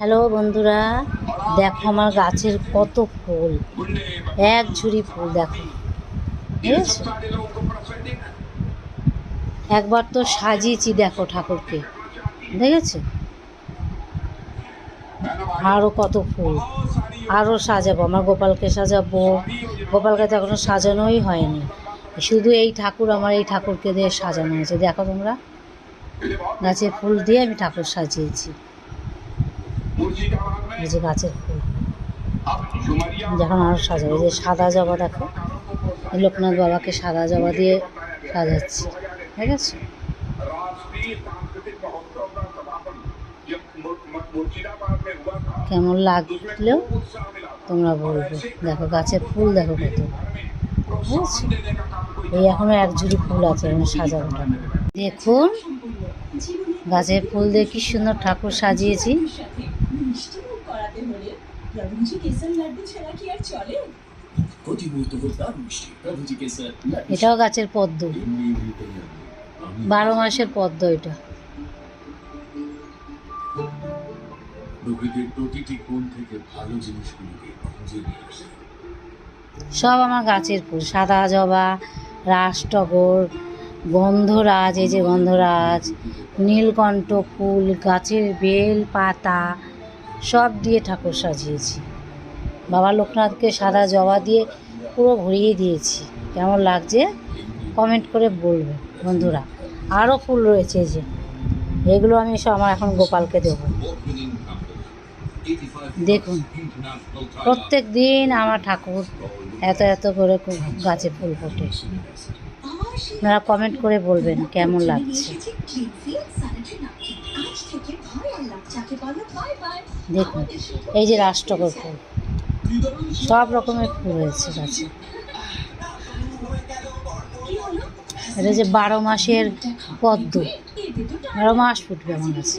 Hello বন্ধুরা, দেখো আমার গাছের কত ফুল। এক ঝুড়ি ফুল দেখো। বুঝেছ? একবার তো সাজিয়েছি দেখো ঠাকুরকে। দেখেছ? আরও কত ফুল। আরও সাজাবো, আমার গোপালকে সাজাবো। গোপালকে তো এখনও সাজানোই হয়নি। শুধু এই ঠাকুর আমার এই ঠাকুরকে দিয়ে সাজানো হয়েছে। দেখো তোমরা গাছের ফুল দিয়ে আমি ঠাকুর সাজিয়েছি। যে গাছের ফুল যখন আরও সাজাবো, যে সাদা জবা দেখো লোকনাথ বাবাকে সাদা জবা দিয়ে সাজাচ্ছি। ঠিক আছে? কেমন লাগল তোমরা বলব। দেখো গাছের ফুল, দেখো কত। এই এখনও এক ঝুড়ি ফুল আছে এখানে ঠাকুর। দেখুন গাছের ফুল দিয়ে কি সুন্দর ঠাকুর সাজিয়েছি। করাতে হলে। প্রভুজি কেসর লাড্ডু ছাড়া কি আর চলে? এটাও গাছের পদ্ম। বারো মাসের পদ্ম এটা। প্রকৃতির প্রতিটি কোণ থেকে ভালো জিনিসগুলোকে খুঁজে নিয়ে আসে। সব আমার গাছের ফুল। সাদা জবা রাজটগর গন্ধরাজ এই যে গন্ধরাজ নীলকণ্ঠ ফুল গাছের বেল পাতা। সব দিয়ে ঠাকুর সাজিয়েছি। বাবা লোকনাথকে সাদা জবা দিয়ে পুরো ভরিয়ে দিয়েছি। কেমন লাগছে? কমেন্ট করে বলবে বন্ধুরা। আরও ফুল রয়েছে যে। এগুলো আমি সব আমার এখন গোপালকে দেবো। দেখুন, প্রত্যেক দিন আমার ঠাকুর এত এত করে গাছে ফুল ফোটে। আপনারা কমেন্ট করে বলবেন কেমন লাগছে। দেখুন এই যে রাষ্ট্রকর ফুল সব রকমের ফুল রয়েছে গাছে। এটা যে বারো মাসের পদ্ম। বারো মাস ফুটবে আমার কাছে।